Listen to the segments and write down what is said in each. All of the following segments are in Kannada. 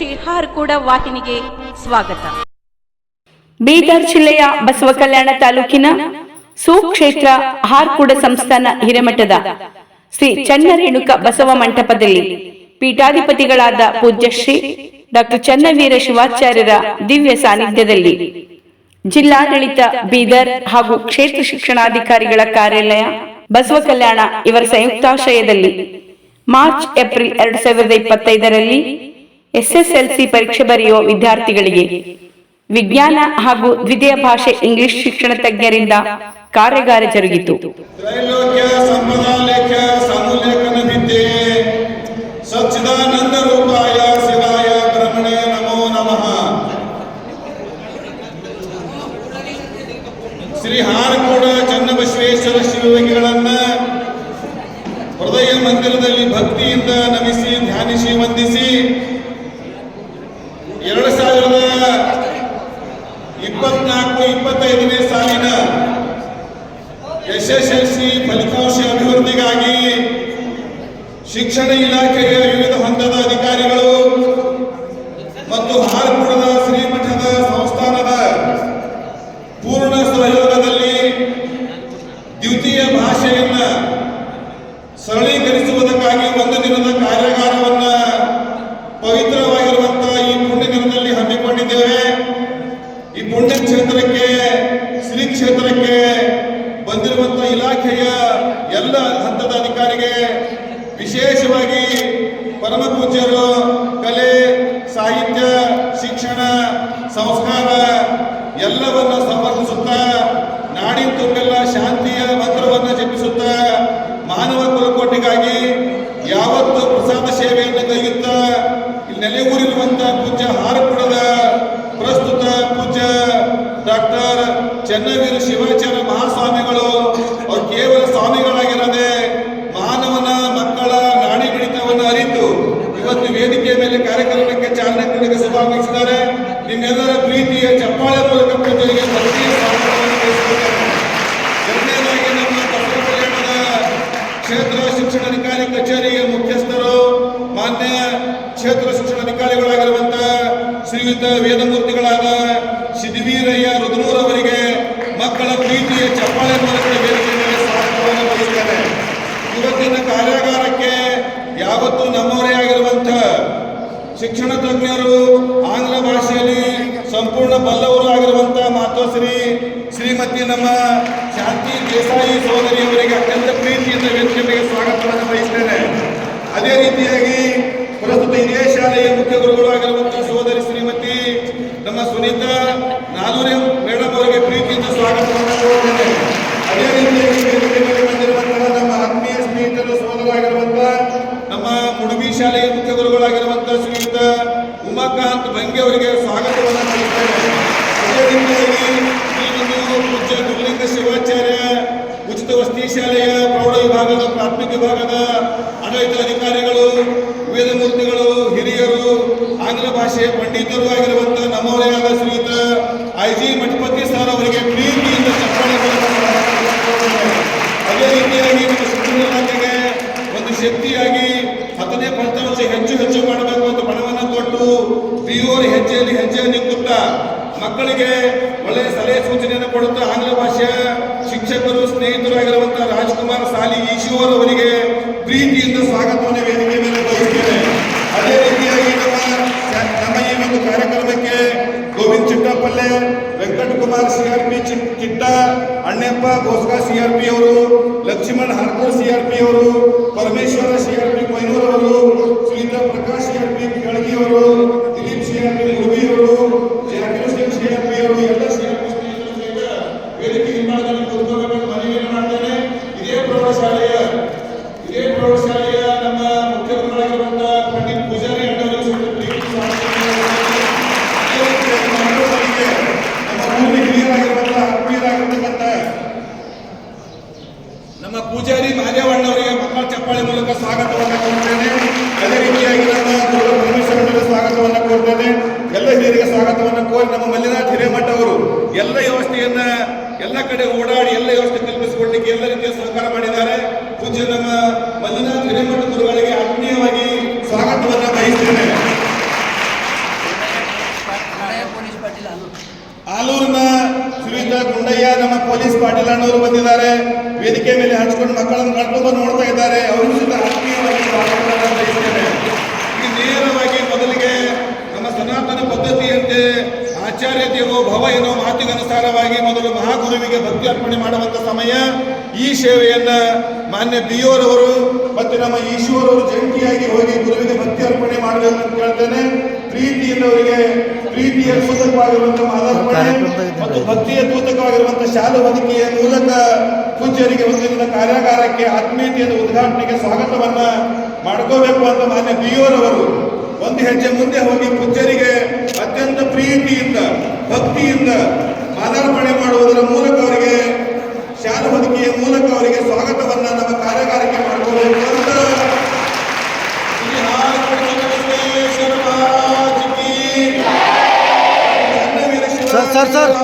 ಶ್ರೀ ಹಾರ್ಕೂಡ ವಾಹಿನಿಗೆ ಸ್ವಾಗತ. ಬೀದರ್ ಜಿಲ್ಲೆಯ ಬಸವ ಕಲ್ಯಾಣ ತಾಲೂಕಿನ ಸುಕ್ಷೇತ್ರ ಹಾರ್ಕೂಡ ಸಂಸ್ಥಾನ ಹಿರೇಮಠದ ಶ್ರೀ ಚನ್ನರೇಣುಕ ಬಸವ ಮಂಟಪದಲ್ಲಿ ಪೀಠಾಧಿಪತಿಗಳಾದ ಪೂಜ್ಯಶ್ರೀ ಡಾಕ್ಟರ್ ಚನ್ನವೀರ ಶಿವಾಚಾರ್ಯರ ದಿವ್ಯ ಸಾನ್ನಿಧ್ಯದಲ್ಲಿ ಜಿಲ್ಲಾಡಳಿತ, ಬೀದರ್ ಹಾಗೂ ಕ್ಷೇತ್ರ ಶಿಕ್ಷಣಾಧಿಕಾರಿಗಳ ಕಾರ್ಯಾಲಯ ಬಸವ ಕಲ್ಯಾಣ ಇವರ ಸಂಯುಕ್ತಾಶ್ರಯದಲ್ಲಿ ಮಾರ್ಚ್, ಏಪ್ರಿಲ್ ಎರಡ್ ಸಾವಿರದ ಇಪ್ಪತ್ತೈದರಲ್ಲಿ ಎಸ್ಎಸ್ಎಲ್ಸಿ ಪರೀಕ್ಷೆ ಬರೆಯುವ ವಿದ್ಯಾರ್ಥಿಗಳಿಗೆ ವಿಜ್ಞಾನ ಹಾಗೂ ದ್ವಿತೀಯ ಭಾಷೆ ಇಂಗ್ಲಿಷ್ ಶಿಕ್ಷಣ ತಜ್ಞರಿಂದ ಕಾರ್ಯಾಗಾರ ಜರುಗಿತು. ದ್ವಿತೀಯ ಭಾಷೆಯನ್ನ ಸರಳೀಕರಿಸುವುದಕ್ಕಾಗಿ ಚನ್ನವೀರ ಶಿವಾಚಾರ್ಯ ಮಹಾಸ್ವಾಮಿಗಳು, ಅವರು ಕೇವಲ ಸ್ವಾಮಿಗಳಾಗಿರದೆ ಮಾನವನ ಮಕ್ಕಳ ನಾಡಿ ಬಿಡಿತವನ್ನು ಅರಿತು ಇವತ್ತು ವೇದಿಕೆ ಮೇಲೆ ಕಾರ್ಯಕ್ರಮಕ್ಕೆ ಚಾಲನೆ ಕೊಡಲಿಕ್ಕೆ ಸಭಾಗಮಿಸಿದ್ದಾರೆ ನಿಮ್ಮೆಲ್ಲರ ಪ್ರೀತಿಯ ಚಪ್ಪಾಳೆ ಮೂಲಕ ಪ್ರಜೆಗೆ. ಎರಡನೇದಾಗಿ ನಮ್ಮ ಬಸವ ಕಲ್ಯಾಣದ ಕ್ಷೇತ್ರ ಶಿಕ್ಷಣಾಧಿಕಾರಿ ಕಚೇರಿಯ ಮುಖ್ಯಸ್ಥರು, ಮಾನ್ಯ ಕ್ಷೇತ್ರ ಶಿಕ್ಷಣಾಧಿಕಾರಿಗಳಾಗಿರುವಂತ ಶ್ರೀಯುತ ವೇದಮೂರ್ತಿಗಳಾದ ಸಿದ್ಧವೀರಯ್ಯ ರುದ್ರೂರ್ ಅವರಿಗೆ ಮಕ್ಕಳ ಪ್ರೀತಿಯ ಚಪ್ಪಾಳೆ ಮೂಲಕ ಮೇಲೆ ಸ್ವಾಗತವನ್ನು ಬಯಸ್ತೇನೆ. ಇವತ್ತಿನ ಕಾರ್ಯಾಗಾರಕ್ಕೆ ಯಾವತ್ತೂ ನಮ್ಮವರೇ ಆಗಿರುವಂತಹ ಶಿಕ್ಷಣ ತಜ್ಞರು, ಆಂಗ್ಲ ಭಾಷೆಯಲ್ಲಿ ಸಂಪೂರ್ಣ ಬಲ್ಲವರು ಆಗಿರುವಂತಹ ಮಾತೋಶ್ರೀ ಶ್ರೀಮತಿ ನಮ್ಮ ಶಾಂತಿ ದೇಸಾಯಿ ಸೋದರಿಯವರಿಗೆ ಅತ್ಯಂತ ಪ್ರೀತಿಯಿಂದ ವೇದಿಕೆಗೆ ಸ್ವಾಗತವನ್ನು ಬಯಸ್ತೇನೆ. ಅದೇ ರೀತಿಯಾಗಿ ಪ್ರಸ್ತುತ ಇದೇ ಶಾಲೆಯ ಮುಖ್ಯ ಗುರುಗಳು ಆಗಿರುವಂತಹ ಸೋದರಿ ಶ್ರೀಮತಿ ನಮ್ಮ ಸುನೀತಾ ನಾಲೂರೇ ಮೇಡಮ್ ಅವರಿಗೆ ಪ್ರೀತಿಯಿಂದ ಸ್ವಾಗತವನ್ನು ಕೋರುತ್ತೇನೆ ಅದೇ ರೀತಿಯಾಗಿ ವೇದಿಕೆ ಮೇಲೆ ಬಂದಿರುವಂತಹ ನಮ್ಮ ಆತ್ಮೀಯ ಸ್ನೇಹಿತರು ಸೋದರಾಗಿರುವಂತಹ ನಮ್ಮ ಮುಡುಬಿ ಶಾಲೆಯ ಮುಖ್ಯ ಗುರುಗಳಾಗಿರುವಂತಹ ಶ್ರೀಯುತ ಉಮಾಕಾಂತ್ ಬಂಗೆ ಅವರಿಗೆ ಸ್ವಾಗತವನ್ನು ನೀಡುತ್ತೇನೆ ಅದೇ ರೀತಿಯಾಗಿ ಪೂಜ್ಯ ಗುರುಲಿಂಗ ಶಿವಾಚಾರ್ಯ ಉಚಿತ ವಸತಿ ಶಾಲೆಯ ಪ್ರೌಢ ವಿಭಾಗದ ಪ್ರಾಥಮಿಕ ವಿಭಾಗದ ಆಡಳಿತ ಅಧಿಕಾರಿಗಳು ವೇದಮೂರ್ತಿಗಳು, ಹಿರಿಯರು, ಆಂಗ್ಲ ಭಾಷೆಯ ಪಂಡಿತರು ಆಗಿರುವಂತಹ ನಮ್ಮವರೆಯಾದ ಶ್ರೀಯುತ ಐ ಜಿ ಮಠಪತಿ ಸರ್ ಅವರಿಗೆ ಪ್ರೀತಿಯಿಂದ ಚಪ್ಪಾಳೆ. ಅದೇ ರೀತಿಯಾಗಿ ಶಿಕ್ಷಣ ಇಲಾಖೆಗೆ ಒಂದು ಶಕ್ತಿಯಾಗಿ ಹೆಚ್ಚು ಹೆಚ್ಚು ಮಾಡಬೇಕು ಅಂತ ಬಣವನ್ನು ಕೊಟ್ಟು ಪಿಯೋರ್ ಹೆಜ್ಜೆಯಲ್ಲಿ ಹೆಜ್ಜೆಯಲ್ಲಿ ಕೂತ ಮಕ್ಕಳಿಗೆ ಒಳ್ಳೆಯ ಸಲಹೆ ಸೂಚನೆಯನ್ನು ಕೊಡುತ್ತಾ ಆಂಗ್ಲ ಭಾಷೆಯ ಶಿಕ್ಷಕರು ಸ್ನೇಹಿತರು ಆಗಿರುವಂತಹ ರಾಜ್ಕುಮಾರ್ ಸಾಲಿ ಈಶ್ವರ್ ಅವರಿಗೆ ಪ್ರೀತಿಯಿಂದ ಸ್ವಾಗತವನ್ನು ವೇದಿಕೆ ಮೇಲೆ ಬಯಸುತ್ತೇನೆ ಅದೇ ರೀತಿಯಾಗಿ ನಮ್ಮ ನಮ್ಮ ಈ ಒಂದು ಕಾರ್ಯಕ್ರಮಕ್ಕೆ Govind Venkata Venkatakumar C R P Chitta, Annappa R P ಅವರು, Lakshman Harkur C R P ಅವರು, Parameshwara C R P Koynur ಅವರು Sunita Prakash C R P Kelagi ಅವರು, Dilip C R P Murubi ಅವರು ಸಂದರ್ಭದಲ್ಲಿ ಎಲ್ಲ ಹಿರಿಯರಿಗೆ ಸ್ವಾಗತವನ್ನು ಕೋರಿ ನಮ್ಮ ಮಲ್ಲಿನಾಥ್ ಹಿರೇಮಠ ಅವರು ಎಲ್ಲ ವ್ಯವಸ್ಥೆಯನ್ನ ಎಲ್ಲ ಕಡೆ ಓಡಾಡಿ ಎಲ್ಲ ವ್ಯವಸ್ಥೆ ಕಲ್ಪಿಸಿಕೊಡ್ಲಿಕ್ಕೆ ಎಲ್ಲ ರೀತಿಯ ಸಹಕಾರ ಮಾಡಿದ್ದಾರೆ. ಪೂಜ್ಯ ನಮ್ಮ ಮಲ್ಲಿನಾಥ್ ಹಿರೇಮಠ ಗುರುಗಳಿಗೆ ಆತ್ಮೀಯವಾಗಿ ಸ್ವಾಗತವನ್ನು ಬಯಸ್ತೇನೆ. ಆಲೂರಿನ ಶ್ರೀಯುತ ಗುಂಡಯ್ಯ ನಮ್ಮ ಪೊಲೀಸ್ ಪಾಟೀಲ್ ಅಣ್ಣವರು ಬಂದಿದ್ದಾರೆ. ವೇದಿಕೆ ಮೇಲೆ ಹಂಚ್ಕೊಂಡು ಮಕ್ಕಳನ್ನು ಕರ್ಕೊಂಡು ನೋಡ್ತಾ ಇದ್ದಾರೆ. ಅವರು ಆತ್ಮೀಯವಾಗಿ ಸನಾತನ ಪದ್ಧತಿಯಂತೆ ಆಚಾರ್ಯ ದೇವೋ ಭವ ಎನ್ನುವ ಮಾತಿಗನುಸಾರವಾಗಿ ಮೊದಲು ಮಹಾಗುರುವಿಗೆ ಭಕ್ತಿ ಅರ್ಪಣೆ ಮಾಡುವಂತ ಸಮಯ. ಈ ಸೇವೆಯನ್ನ ಮಾನ್ಯ ಬಿಯೋರವರು ಮತ್ತೆ ನಮ್ಮ ಈಶ್ವರವರು ಜಂಟಿಯಾಗಿ ಹೋಗಿ ಗುರುವಿಗೆ ಭಕ್ತಿ ಅರ್ಪಣೆ ಮಾಡಬೇಕು ಅಂತ ಕೇಳ್ತೇನೆ. ಪ್ರೀತಿಯಿಂದ ಅವರಿಗೆ ಪ್ರೀತಿಯ ಸೂತಕವಾಗಿರುವಂತಹ ಮಾಲಾರ್ಪಣೆ ಮತ್ತು ಭಕ್ತಿಯ ಸೂತಕವಾಗಿರುವಂತಹ ಶಾಲ ಬದುಕಿಯ ಮೂಲಕ ಪೂಜ್ಯರಿಗೆ ಒಂದಿನ ಕಾರ್ಯಾಗಾರಕ್ಕೆ ಆತ್ಮೀಯತೆಯ ಉದ್ಘಾಟನೆಗೆ ಸ್ವಾಗತವನ್ನ ಮಾಡ್ಕೋಬೇಕು ಅಂತ ಮಾನ್ಯ ಬಿಯೋರವರು ಒಂದು ಹೆಜ್ಜೆ ಮುಂದೆ ಹೋಗಿ ಪೂಜ್ಯರಿಗೆ ಅತ್ಯಂತ ಪ್ರೀತಿಯಿಂದ ಭಕ್ತಿಯಿಂದ ಮಾಲಾರ್ಪಣೆ ಮಾಡುವುದರ ಮೂಲಕ ಅವರಿಗೆ ಶಾಲೆ ಹೊದಿಕೆಯ ಮೂಲಕ ಅವರಿಗೆ ಸ್ವಾಗತವನ್ನ ನಮ್ಮ ಕಾರ್ಯಾಗಾರಕ್ಕೆ ಮಾಡ್ಕೋಬೇಕು ಅಂತ ಶ್ರೀ ಹಾರಕುಂಡೇಶ್ವರ ಕಿ Channaveera sir, sir, sir.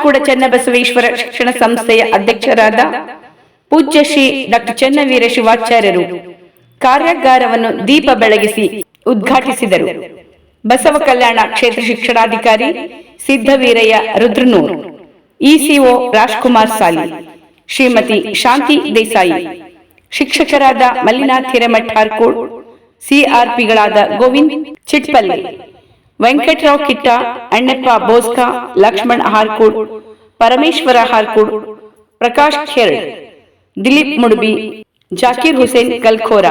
Harkuda Channabasaveshwara ಶಿಕ್ಷಣ ಸಂಸ್ಥೆಯ ಅಧ್ಯಕ್ಷರಾದ ಪೂಜ್ಯ ಶ್ರೀ ಡಾಕ್ಟರ್ ಚನ್ನವೀರ ಶಿವಾಚಾರ್ಯರು ಕಾರ್ಯಾಗಾರವನ್ನು ದೀಪ ಬೆಳಗಿಸಿ ಉದ್ಘಾಟಿಸಿದರು. ಬಸವ ಕಲ್ಯಾಣ ಕ್ಷೇತ್ರ ಶಿಕ್ಷಣಾಧಿಕಾರಿ ಸಿದ್ಧವೀರಯ್ಯ ರುದ್ರನೂರ್, ಇಸಿಒ ರಾಜ್ಕುಮಾರ್ ಸಾಲಿ, ಶ್ರೀಮತಿ ಶಾಂತಿ ದೇಸಾಯಿ, ಶಿಕ್ಷಕರಾದ ಮಲ್ಲಿನಾಥ್ ಹಿರೇಮಠ್ ಹಾರ್ಕೋಡ್, ಸಿಆರ್ಪಿಗಳಾದ ಗೋವಿಂದ್ ಚಿಟ್ಪಲ್ಲಿ ವೆಂಕಟರಾವ್ ಕಿಟ್ಟ, ಅಣ್ಣಪ್ಪ ಬೋಸ್ಕ, ಲಕ್ಷ್ಮಣ್ ಹಾರ್ಕೂಡ್, ಪರಮೇಶ್ವರ ಹಾರ್ಕೂಡ್, ಪ್ರಕಾಶ್ ಖೇರಡ್ ದಿಲೀಪ್ ಮುಡುಬಿ, ಜಾಕೀರ್ ಹುಸೇನ್ ಕಲ್ಖೋರ,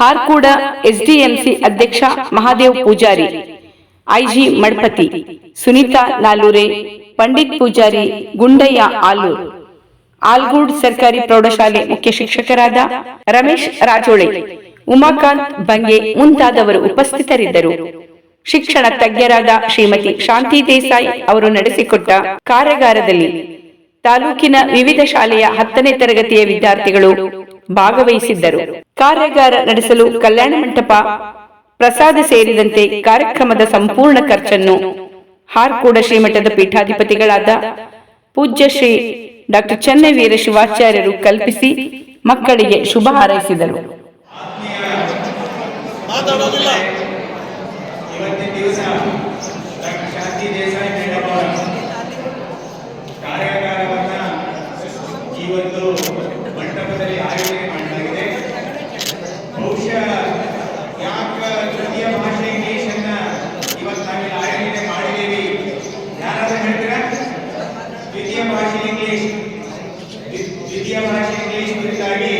ಹಾರ್ಕೂಡ ಎಸ್ಡಿಎಂಸಿ ಅಧ್ಯಕ್ಷ ಮಹಾದೇವ್ ಪೂಜಾರಿ, ಐಜಿ ಮಡ್ಪತಿ, ಸುನೀತಾ ನಾಲೂರೆ, ಪಂಡಿತ್ ಪೂಜಾರಿ ಗುಂಡಯ್ಯ ಆಲೂರ್, ಆಲ್ಗೂಡ್ ಸರ್ಕಾರಿ ಪ್ರೌಢಶಾಲೆ ಮುಖ್ಯ ಶಿಕ್ಷಕರಾದ ರಮೇಶ್ ರಾಜೋಳೆ, ಉಮಾಕಾಂತ್ ಬಂಗೆ ಮುಂತಾದವರು ಉಪಸ್ಥಿತರಿದ್ದರು. ಶಿಕ್ಷಣ ತಜ್ಞರಾದ ಶ್ರೀಮತಿ ಶಾಂತಿ ದೇಸಾಯಿ ಅವರು ನಡೆಸಿಕೊಟ್ಟ ಕಾರ್ಯಾಗಾರದಲ್ಲಿ ತಾಲೂಕಿನ ವಿವಿಧ ಶಾಲೆಯ ಹತ್ತನೇ ತರಗತಿಯ ವಿದ್ಯಾರ್ಥಿಗಳು ಭಾಗವಹಿಸಿದ್ದರು. ಕಾರ್ಯಾಗಾರ ನಡೆಸಲು ಕಲ್ಯಾಣ ಮಂಟಪ, ಪ್ರಸಾದ ಸೇರಿದಂತೆ ಕಾರ್ಯಕ್ರಮದ ಸಂಪೂರ್ಣ ಖರ್ಚನ್ನು ಹಾರ್ಕೂಡ ಶ್ರೀಮಠದ ಪೀಠಾಧಿಪತಿಗಳಾದ ಪೂಜ್ಯ ಶ್ರೀ ಡಾಕ್ಟರ್ ಚನ್ನವೀರ ಶಿವಾಚಾರ್ಯರು ಕಲ್ಪಿಸಿ ಮಕ್ಕಳಿಗೆ ಶುಭ ಹಾರೈಸಿದರು ಮಾತಾಡೋದಿಲ್ಲ ಇವತ್ತಿನ ದಿವಸ ಡಾಕ್ಟರ್ ಶಾಂತಿ ದೇಸಾಯಿ ಮೇಡಮ್ ಅವರ ಕಾರ್ಯಾಗಾರವನ್ನ ಈ ಒಂದು ಮಂಟಪದಲ್ಲಿ ಆಯೋಜನೆ ಮಾಡಲಾಗಿದೆ ಬಹುಶಃ ಯಾಕ ತೃತೀಯ ಭಾಷೆ ಇಂಗ್ಲಿಷ್ ಅನ್ನ ಇವತ್ತು ನಾವಿಲ್ಲಿ ಆಯೋಜನೆ ಮಾಡಿದ್ದೀವಿ ಯಾರಾದ್ರೂ ಹೇಳ್ತೀರಾ ದ್ವಿತೀಯ ಭಾಷೆ ಇಂಗ್ಲಿಷ್ ದ್ವಿ- ದ್ವಿತೀಯ ಭಾಷೆ ಇಂಗ್ಲಿಷ್ ಕುರಿತಾಗಿ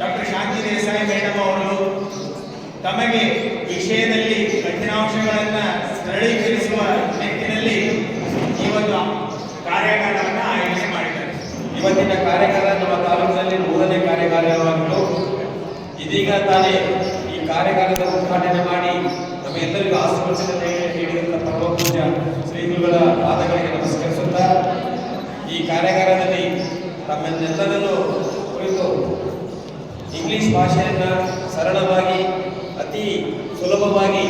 ಡಾಕ್ಟರ್ ಶಾಂತಿ ದೇಸಾಯಿ ಮೇಡಮ್ ಅವರು ತಮಗೆ ವಿಷಯದಲ್ಲಿ ಕಠಿಣಾಂಶಗಳನ್ನು ಸರಳೀಕರಿಸುವ ನಿಟ್ಟಿನಲ್ಲಿ ಈ ಒಂದು ಕಾರ್ಯಾಗಾರವನ್ನು ಆಯೋಜನೆ ಮಾಡಿದ್ದಾರೆ ಇವತ್ತಿನ ಕಾರ್ಯಾಗಾರ ನಮ್ಮ ತಾಲೂಕಿನಲ್ಲಿ ಮೂರನೇ ಕಾರ್ಯಾಗಾರವಾಗಿದ್ದು ಇದೀಗ ತಾನೇ ಈ ಕಾರ್ಯಾಗಾರದ ಉದ್ಘಾಟನೆ ಮಾಡಿ ನಮ್ಮೆಲ್ಲರಿಗೂ ಆಶೀರ್ವಚನೆ ನೀಡಿದಂಥ ಪರಮ ಪೂಜ್ಯ ಶ್ರೀಗುರುಗಳ ಪಾದಗಳಿಗೆ ನಮಸ್ಕರಿಸುತ್ತಾ ಈ ಕಾರ್ಯಾಗಾರದಲ್ಲಿ ತಮ್ಮೆಲ್ಲರನ್ನು ಕುರಿತು ಇಂಗ್ಲಿಷ್ ಭಾಷೆಯನ್ನು ಸರಳವಾಗಿ, ಅತಿ ಸುಲಭವಾಗಿ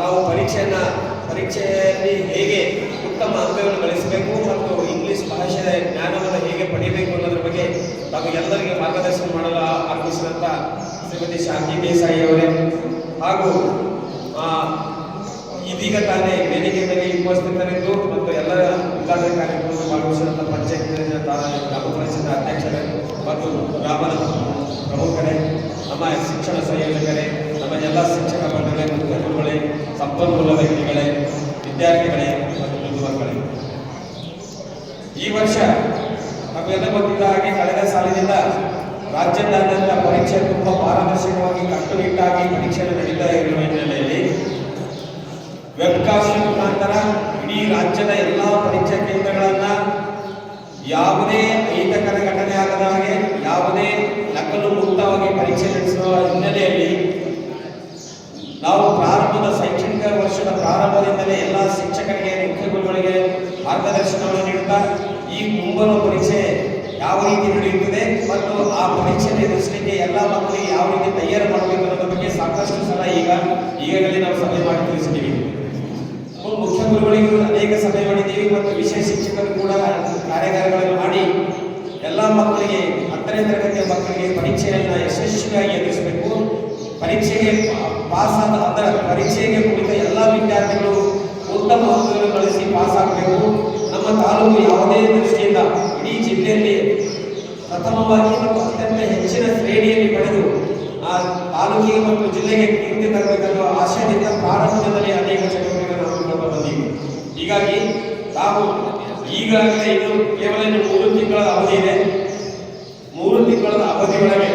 ತಾವು ಪರೀಕ್ಷೆಯನ್ನು, ಪರೀಕ್ಷೆಯಲ್ಲಿ ಹೇಗೆ ಉತ್ತಮ ಅಂಕಗಳನ್ನು ಗಳಿಸಬೇಕು ಮತ್ತು ಇಂಗ್ಲಿಷ್ ಭಾಷೆಯ ಜ್ಞಾನವನ್ನು ಹೇಗೆ ಪಡೆಯಬೇಕು ಅನ್ನೋದ್ರ ಬಗ್ಗೆ ತಮಗೆಲ್ಲರಿಗೆ ಮಾರ್ಗದರ್ಶನ ಮಾಡಲು ಆಗಮಿಸಿದಂಥ ಶ್ರೀಮತಿ ಶಾಂತಿ ದೇಸಾಯಿ ಅವರೇ. ಹಾಗೂ ಇದೀಗ ತಾನೇ ವೇದಿಕೆ ಮೇಲೆ ಉಪಸ್ಥಿತರಿದ್ದು ಮತ್ತು ಎಲ್ಲ ಉದ್ಘಾಟನೆ ಕಾರ್ಯಕ್ರಮ ಭಾಗವಹಿಸಿದಂಥ ಪಂಚಾಯತ್ ಗ್ರಾಮ ಪರಿಷತ್ ಅಧ್ಯಕ್ಷರೇ ಮತ್ತು ಗ್ರಾಮದ ಪ್ರಮುಖರೇ, ನಮ್ಮ ಶಿಕ್ಷಣ ಸಂಯೋಜಕರೇ, ನಮ್ಮ ಎಲ್ಲ ಶಿಕ್ಷಕ ಮಂಡಳಿ ಮತ್ತು ಗುರುಗಳೇ ಸಂಪನ್ಮೂಲ ವ್ಯಕ್ತಿಗಳೇ, ವಿದ್ಯಾರ್ಥಿಗಳೇ ಮತ್ತು ಮುಂದುವರ್ಗಳೇ ಈ ವರ್ಷ ನಮಗೆಲ್ಲ ಗೊತ್ತಿದ್ದ ಹಾಗೆ ಕಳೆದ ಸಾಲಿನಿಂದ ರಾಜ್ಯದಾದ್ಯಂತ ಪರೀಕ್ಷೆ ತುಂಬ ಪಾರದರ್ಶಕವಾಗಿ ಕಟ್ಟುನಿಟ್ಟಾಗಿ ಪರೀಕ್ಷೆ ನಡೀತಾ ಇರುವ ಹಿನ್ನೆಲೆಯಲ್ಲಿ ವೆಬ್ಕಾಸ್ಟ್ ಮುಖಾಂತರ ಇಡೀ ರಾಜ್ಯದ ಎಲ್ಲ ಪರೀಕ್ಷಾ ಕೇಂದ್ರಗಳನ್ನ ಯಾವುದೇ ಅಹಿತಕರ ಘಟನೆ ಆಗದ ಹಾಗೆ ಯಾವುದೇ ನಕಲು ಮುಕ್ತವಾಗಿ ಪರೀಕ್ಷೆ ನಡೆಸುವ ಹಿನ್ನೆಲೆಯಲ್ಲಿ ನಾವು ಪ್ರಾರಂಭದ ಶೈಕ್ಷಣಿಕ ವರ್ಷದ ಪ್ರಾರಂಭದಿಂದಲೇ ಎಲ್ಲ ಶಿಕ್ಷಕರಿಗೆ, ಮುಖ್ಯಗುರುಗಳಿಗೆ ಮಾರ್ಗದರ್ಶನವನ್ನು ನೀಡುತ್ತಾ ಈ ಮುಂಬರುವ ಪರೀಕ್ಷೆ ಯಾವ ರೀತಿ ನಡೆಯುತ್ತದೆ ಮತ್ತು ಆ ಪರೀಕ್ಷೆ ಎದುರಿಸಲಿಕ್ಕೆ ಎಲ್ಲ ಮಕ್ಕಳಿಗೆ ಯಾವ ರೀತಿ ತಯಾರು ಮಾಡಬೇಕು ಅನ್ನೋದ್ರ ಬಗ್ಗೆ ಸಾಕಷ್ಟು ಸಲ ಈಗ ಈಗಾಗಲೇ ನಾವು ಸಭೆ ಮಾಡಿ ತಿಳಿಸಿದ್ದೀವಿ. ಮುಖ್ಯ ಅನೇಕ ಸಭೆ ಮಾಡಿದ್ದೀವಿ ಮತ್ತು ವಿಶೇಷ ಶಿಕ್ಷಕರು ಕೂಡ ಕಾರ್ಯಾಗಾರಗಳನ್ನು ಮಾಡಿ ಎಲ್ಲ ಮಕ್ಕಳಿಗೆ, ಹತ್ತನೇ ತರಗತಿಯ ಮಕ್ಕಳಿಗೆ ಪರೀಕ್ಷೆಯನ್ನು ಯಶಸ್ವಿಯಾಗಿ ಎದುರಿಸಬೇಕು. ಪರೀಕ್ಷೆಗೆ ಪಾಸ್ ಆದ ಅದರ ಪರೀಕ್ಷೆಗೆ ಕುಳಿತ ಎಲ್ಲ ವಿದ್ಯಾರ್ಥಿಗಳು ಉತ್ತಮ ಅಂಕಗಳನ್ನು ಗಳಿಸಿ ಪಾಸ್ ಆಗಬೇಕು ನಮ್ಮ ತಾಲೂಕು ಯಾವುದೇ ದೃಷ್ಟಿಯಿಂದ ಇಡೀ ಜಿಲ್ಲೆಯಲ್ಲಿ ಪ್ರಥಮವಾಗಿ ಮತ್ತು ಅತ್ಯಂತ ಹೆಚ್ಚಿನ ಶ್ರೇಣಿಯಲ್ಲಿ ಪಡೆದು ಆ ತಾಲೂಕಿಗೆ ಮತ್ತು ಜಿಲ್ಲೆಗೆ ಕೀರ್ತಿ ತರಬೇಕೆನ್ನುವ ಆಶಯದಿಂದ ಪ್ರಾರಂಭದಲ್ಲಿ ಅನೇಕ ಚಟುವಟಿಕೆಗಳನ್ನು ಹೀಗಾಗಿ ನಾವು ಈಗಾಗಲೇ ಇದು ಕೇವಲ ಮೂರು ತಿಂಗಳ ಅವಧಿ ಇದೆ. ಮೂರು ತಿಂಗಳ ಅವಧಿ ಒಳಗೆ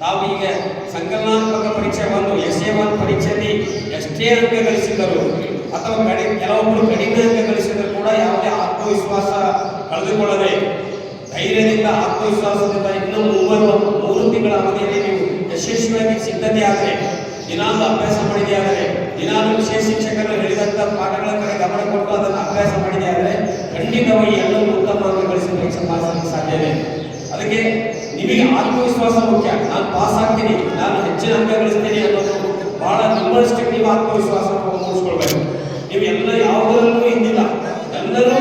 ನಾವು ಈಗ ಸಂಕಲನಾತ್ಮಕ ಪರೀಕ್ಷೆ ಒಂದು ಎಸ್ ಎ ಒನ್ ಪರೀಕ್ಷೆಯಲ್ಲಿ ಎಷ್ಟೇ ಅಂಕ ಗಳಿಸಿದ್ದರು ಅಥವಾ ಕಡಿಮೆ ಕೆಲವೊಬ್ಬರು ಕಡಿಮೆ ಅಂಕ ಗಳಿಸಿದರೂ ಕೂಡ ಯಾವುದೇ ಆತ್ಮವಿಶ್ವಾಸ ಕಳೆದುಕೊಳ್ಳದೆ ಧೈರ್ಯದಿಂದ ಆತ್ಮವಿಶ್ವಾಸದಿಂದ ಇನ್ನೂ ಮೂವರು, ಮೂರು ತಿಂಗಳ ಅವಧಿಯಲ್ಲಿ ನೀವು ಯಶಸ್ವಿಯಾಗಿ ಸಿದ್ಧತೆ ಆದರೆ, ದಿನಾಂಕ ಅಭ್ಯಾಸ ಮಾಡಿದೆ ಆದರೆ ದಿನಾಲು ವಿಷಯ ಶಿಕ್ಷಕರು ಹೇಳಿದಂಥ ಪಾಠಗಳ ಕಡೆ ಗಮನ ಕೊಟ್ಟು ಅದನ್ನು ಅಭ್ಯಾಸ ಮಾಡಿದೆ ಆದರೆ ಖಂಡಿತವಾಗಿ ಎಲ್ಲರೂ ಉತ್ತಮ ಅಂಕ ಗಳಿಸಿ ಪರೀಕ್ಷೆ ಪಾಸ್ ಅದಕ್ಕೆ ನಿಮಗೆ ಆತ್ಮವಿಶ್ವಾಸ ಮುಖ್ಯ. ನಾನು ಪಾಸ್ ಆಗ್ತೀನಿ. ನಾನು ಹೆಚ್ಚಿನ ಅಂಕ ಗಳಿಸ್ತೀನಿ ಅನ್ನೋದು ಬಹಳ ನಿಮ್ಮಷ್ಟಕ್ಕೆ ನೀವು ಆತ್ಮವಿಶ್ವಾಸ ಮೂಡಿಸ್ಕೊಳ್ಬೇಕು. ನೀವು ಎಲ್ಲ ಯಾವುದರಲ್ಲೂ ಹಿಂದಿಲ್ಲ. ಎಲ್ಲರೂ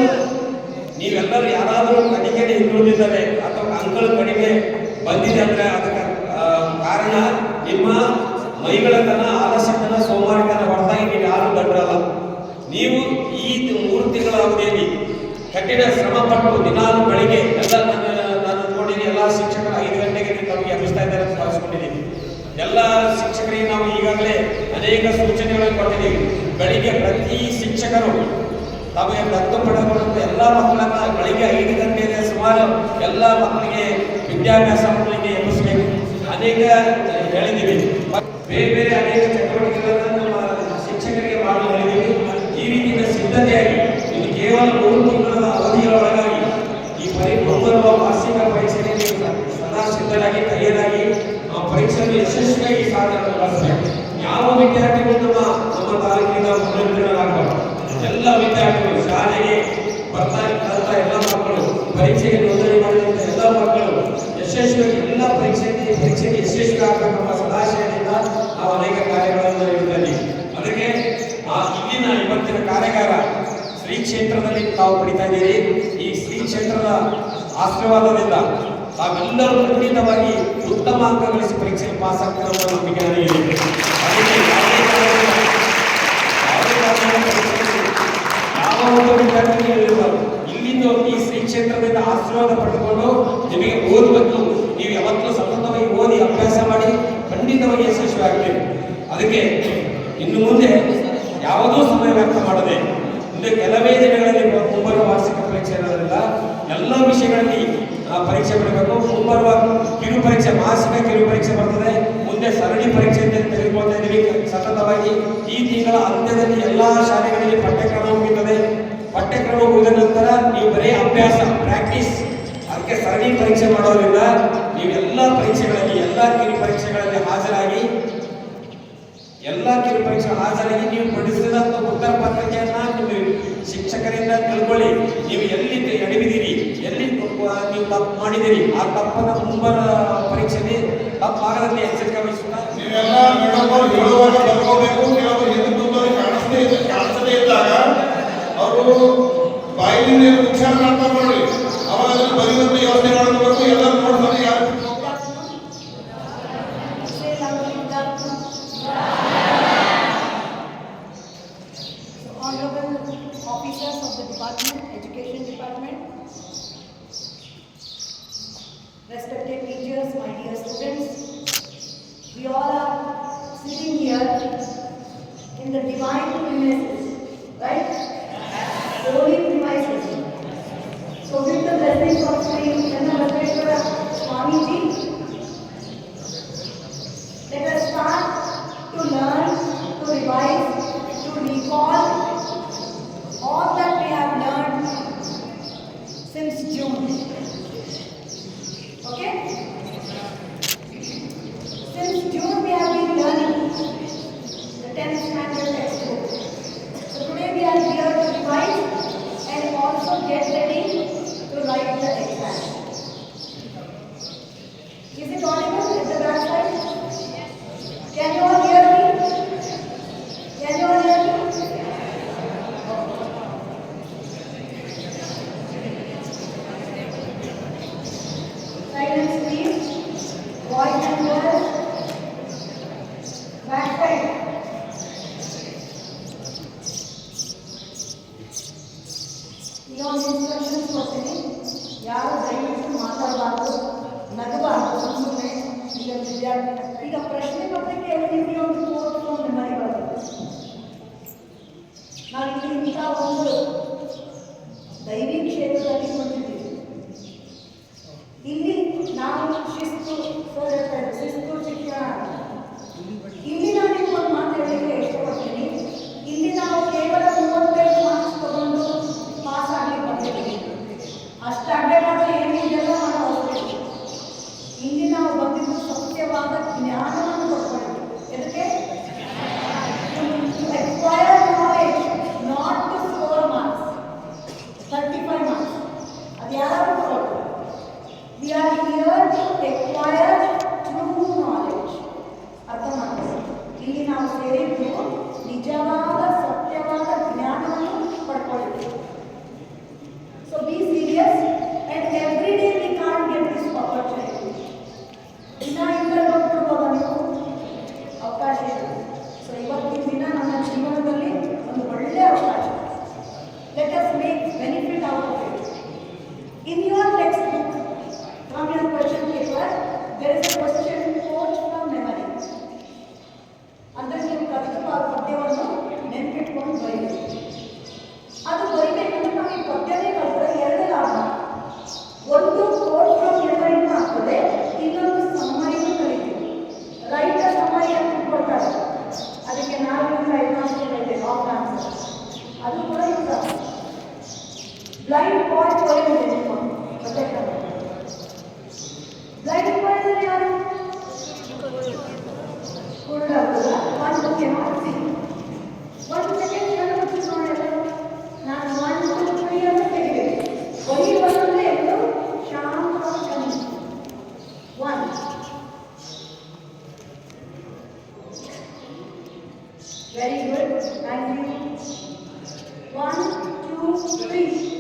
ನೀವೆಲ್ಲರೂ ಯಾರಾದರೂ ಕಡಿಮೆ ಹಿಂದುಳಿದಿದ್ದಾರೆ ಅಥವಾ ಅಂಕಗಳು ಕಡಿಮೆ ಬಂದಿದೆ ಅಂದರೆ ಅದಕ್ಕೆ ಕಾರಣ ನಿಮ್ಮ ಮೈಗಳತನ ಆಲಸ್ಯತನ ಸೋಮಾರಿತನ ಹೊರತಾಗಿ ನೀವು ಯಾರು ದಡ್ರಲ್ಲ ನೀವು ಈ ಮೂರು ತಿಂಗಳ ಅವಧಿಯಲ್ಲಿ ಕಠಿಣ ಶ್ರಮ ಪಟ್ಟು ದಿನಾಲು ಬೆಳಿಗ್ಗೆ ಎಲ್ಲ ನಾನು ನೋಡಿದ್ದೀನಿ ಎಲ್ಲ ಶಿಕ್ಷಕರು ಐದು ಗಂಟೆಗೆ ನಮಗೆ ಎಬ್ಬಿಸ್ತಾ ಇದ್ದಾರೆ ಅಂತ ಭಾವಿಸ್ಕೊಂಡಿದ್ದೀನಿ ಎಲ್ಲ ಶಿಕ್ಷಕರಿಗೆ ನಾವು ಈಗಾಗಲೇ ಅನೇಕ ಸೂಚನೆಗಳನ್ನು ಕೊಟ್ಟಿದ್ದೀವಿ. ಬೆಳಿಗ್ಗೆ ಪ್ರತಿ ಶಿಕ್ಷಕರು ತಮಗೆ ದತ್ತು ಪಡೆದುಕೊಂಡಂತ ಎಲ್ಲ ಮಕ್ಕಳನ್ನ ಬೆಳಿಗ್ಗೆ ಐದು ಗಂಟೆಗೆ ಸುಮಾರು ಎಲ್ಲ ಮಕ್ಕಳಿಗೆ ವಿದ್ಯಾಭ್ಯಾಸ ಮಕ್ಕಳಿಗೆ ಎಬ್ಬಿಸಬೇಕು. ಅನೇಕ ಹೇಳಿದ್ದೀವಿ. ಬೇರೆ ಬೇರೆ ಅನೇಕ ಚಟುವಟಿಕೆಗಳನ್ನು ನಮ್ಮ ಶಿಕ್ಷಕರಿಗೆ ಮಾಡಿ ಹೇಳಿದ್ದೀವಿ ಈ ರೀತಿಯ ಸಿದ್ಧತೆಯಾಗಿ ಇದು ಕೇವಲ ತಿಂಗಳ ಒಳಗಾಗಿ ಈ ಪರಿ ಮುಂಬರುವ ವಾರ್ಷಿಕ ಪರೀಕ್ಷೆಗೆ ಸದಾ ಸಿದ್ಧರಾಗಿ, ತಯಾರಾಗಿ ಆ ಪರೀಕ್ಷೆಯನ್ನು ಯಶಸ್ವಿಯಾಗಿ ಸಾಧನೆ ಯಾವ ವಿದ್ಯಾರ್ಥಿಗಳು ನಮ್ಮ ನಮ್ಮ ತಾಲೂಕಿನ ಮುಂದಿನರಾಗಬಾರದು ಎಲ್ಲ ವಿದ್ಯಾರ್ಥಿಗಳು ಶಾಲೆಗೆ ಬರ್ತಾ ಇದ್ದಂಥ ಎಲ್ಲ ಮಕ್ಕಳು, ಪರೀಕ್ಷೆಗೆ ನೋಂದಣಿ ಮಾಡಿದಂಥ ಎಲ್ಲ ಮಕ್ಕಳು ಯಶಸ್ವಿಯಾಗಿ ಎಲ್ಲ ಪರೀಕ್ಷೆಗೆ ಪರೀಕ್ಷೆಗೆ ಯಶಸ್ವಿ ಆಗಬೇಕೆಂಬ ಸದಾಶಯದಿಂದ ನಾವು ಅನೇಕ ಕಾರ್ಯಗಳನ್ನು ನೀಡುತ್ತೇವೆ ಅದಕ್ಕೆ ಆ ಇಂದಿನ ಇವತ್ತಿನ ಕಾರ್ಯಾಗಾರ ಶ್ರೀ ಕ್ಷೇತ್ರದಲ್ಲಿ ತಾವು ಪಡಿತಾ ಇದ್ದೀರಿ. ಈ ಶ್ರೀ ಕ್ಷೇತ್ರದ ಆಶೀರ್ವಾದದಿಂದ ತಾವೆಲ್ಲರೂ ಖಂಡಿತವಾಗಿ ಉತ್ತಮ ಅಂಕ ಗಳಿಸಿ ಪರೀಕ್ಷೆಯಲ್ಲಿ ಪಾಸ್ ಆಗ್ತಾರೆ ನಂಬಿಕೆ ನನಗಿದೆ. ಯಾವ ಒಂದು ವಿದ್ಯಾರ್ಥಿಗಳು ಇಲ್ಲಿಂದ ಈ ಶ್ರೀ ಕ್ಷೇತ್ರದಿಂದ ಆಶೀರ್ವಾದ ಪಡೆದುಕೊಂಡು ನಿಮಗೆ ಓದಬೇಕು ನೀವು ಯಾವತ್ತೂ ಸತತವಾಗಿ ಓದಿ ಅಭ್ಯಾಸ ಮಾಡಿ ಖಂಡಿತವಾಗಿ ಯಶಸ್ವಿ ಆಗ್ತೀರಿ ಅದಕ್ಕೆ ಇನ್ನು ಮುಂದೆ ಯಾವುದೂ ಸಮಯ ವ್ಯರ್ಥ ಮಾಡದೆ ಮುಂದೆ ಕೆಲವೇ ದಿನಗಳಲ್ಲಿ ಮುಂಬರುವ ವಾರ್ಷಿಕ ಪರೀಕ್ಷೆ ಇರೋದ್ರಿಂದ ಎಲ್ಲ ವಿಷಯಗಳಲ್ಲಿ ಪರೀಕ್ಷೆ ಬರಬೇಕು. ಮುಂಬರುವ ಕಿರು ಪರೀಕ್ಷೆ, ಮಾಸಿಕ ಕಿರು ಪರೀಕ್ಷೆ ಬರ್ತದೆ. ಮುಂದೆ ಸರಣಿ ಪರೀಕ್ಷೆ ಅಂತ ತೆಗೆದುಕೊಳ್ತಾ ಇದ್ದೀವಿ ಸತತವಾಗಿ ಈ ತಿಂಗಳ ಅಂತ್ಯದಲ್ಲಿ ಎಲ್ಲಾ ಶಾಲೆಗಳಲ್ಲಿ ಪಠ್ಯಕ್ರಮ ಮುಗಿತದೆ. ಪಠ್ಯಕ್ರಮ ಮುಗಿದ ನಂತರ ನೀವು ಬರೀ ಅಭ್ಯಾಸ ಪ್ರಾಕ್ಟೀಸ್ ಅದಕ್ಕೆ ಸರಣಿ ಪರೀಕ್ಷೆ ಮಾಡೋದ್ರಿಂದ ನೀವೆಲ್ಲ ಪರೀಕ್ಷೆಗಳಲ್ಲಿ, ಎಲ್ಲ ಕಿರು ಪರೀಕ್ಷೆಗಳಲ್ಲಿ ಹಾಜರಾಗಿ ಎಲ್ಲ ಕಿರು ಪರೀಕ್ಷೆ ಹಾಜರಾಗಿ ನೀವು ಪಡಿಸಿದಂತ ಉತ್ತರ ಪತ್ರಿಕೆಯನ್ನ ನೀವು ಶಿಕ್ಷಕರಿಂದ ತಿಳ್ಕೊಳ್ಳಿ. ನೀವು ಎಲ್ಲಿ ಎಡವಿದಿರಿ ಎಲ್ಲಿ ನೀವು ತಪ್ಪು ಮಾಡಿದಿರಿ ಆ ತಪ್ಪನ್ನ ಮುಂಬರ ಪರೀಕ್ಷೆಯಲ್ಲಿ ತಪ್ಪಾಗದಂತೆ ಎಚ್ಚರಿಕೆ ವಹಿಸುತ್ತಾ? ನೀವೆಲ್ಲ ಅವ್ರು ಏನು ಉಚ್ಚಾರ ಮಾಡ್ತಾ ನೋಡಿ ಅವಾಗ ಬರೆಯುವಂತ ಯೋಚನೆ ಮಾಡ್ಕೋಬೇಕು ಎಲ್ಲರೂ ನೋಡ್ತಾರೆ Honorable officers of the department, education department, respected teachers, my dear students, We all are sitting here in the divine premises, right? Holy ಈಗ Very good. Thank you. One, two, three.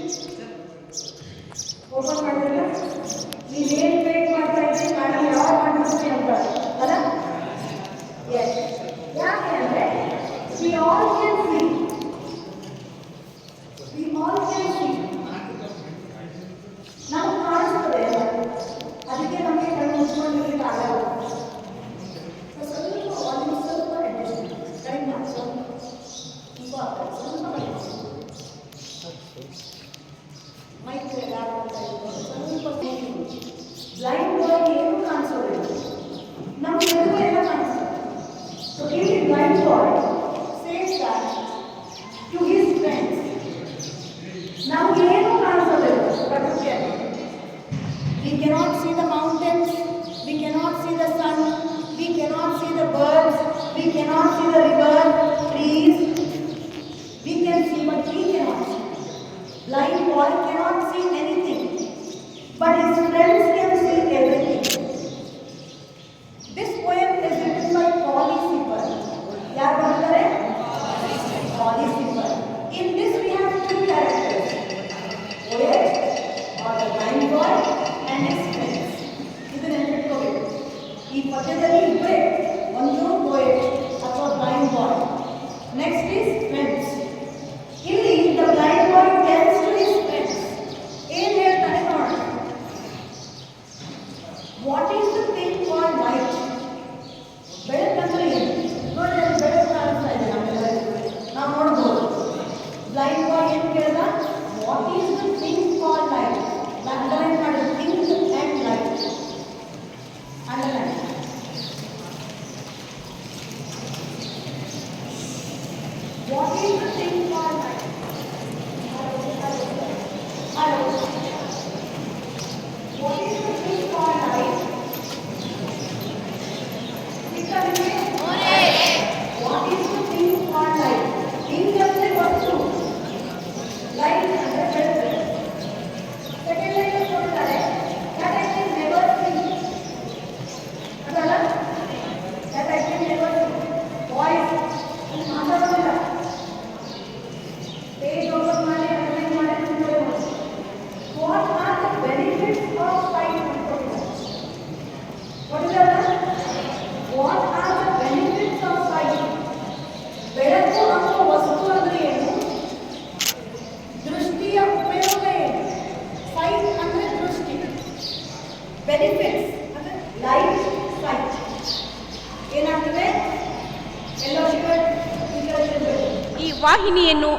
What is the thing called mind? Hello. Hello.